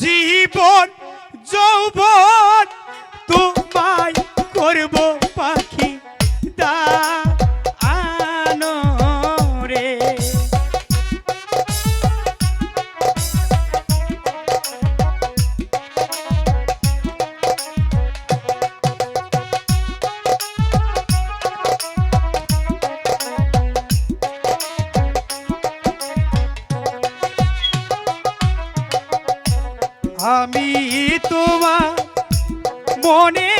জীবন যৌবন আমি তোমার মনে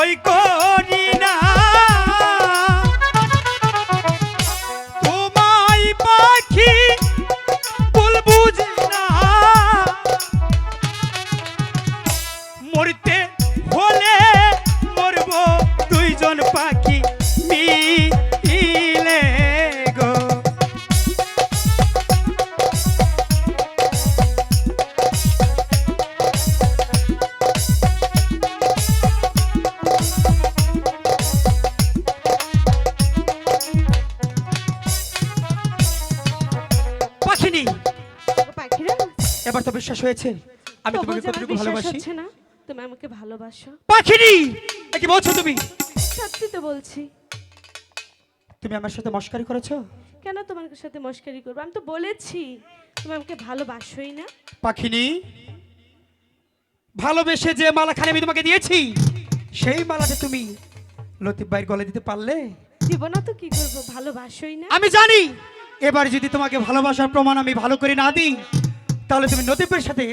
ভয় করি না। তোমায় পাখি না। মরতে এবার তো বিশ্বাস হয়েছে। আমি তোমাকে কতটুকু ভালোবাসি? না তুমি আমাকে ভালোবাসো। পাখিনি! কি বলছো তুমি? সত্যি তো বলছি। তুমি আমার সাথে মস্কারি করেছ? কেন তোমার সাথে মস্কারি করব? আমি তো বলেছি তুমি আমাকে ভালোবাসোই না। পাখিনি! ভালোবেসে যে মালাখানি আমি তোমাকে দিয়েছি সেই মালাটা তুমি লতিফ ভাইয়ের গলে দিতে পারলে? দিব না তো কি করব? ভালোবাসোই না। আমি জানি! এবার যদি তোমাকে ভালোবাসার প্রমাণ আমি ভালো করে না দিই তাহলে তুমি লতিফের সাথে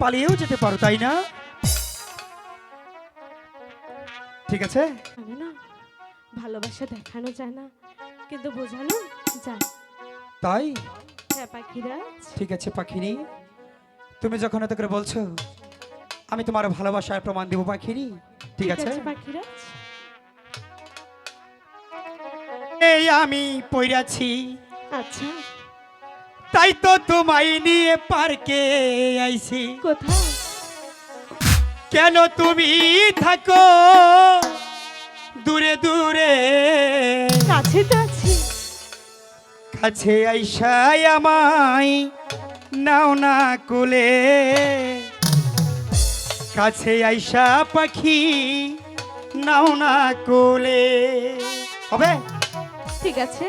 পালিয়েও যেতে পারো তাই না? ঠিক আছে? না ভালোবাসা দেখানো যায় না কিন্তু বোঝানো যায়। তাই? হ্যাঁ পাখিরা ঠিক আছে পাখিনি। তুমি যখন এত করে বলছো আমি তোমার ভালোবাসার প্রমাণ দেবো পাখিনি। ঠিক আছে? পাখিরা এই আমি পইরাছি। আচ্ছা। তাই তো তোমায় নিয়ে পার্কে আইছি। কোথায়? কেন তুমি থাকো দূরে দূরে? কাছে তো আছি। কাছে আইসাই আমায় নাও না কোলে। কাছে আইসা পাখি নাও না কোলে। হবে? ঠিক আছে।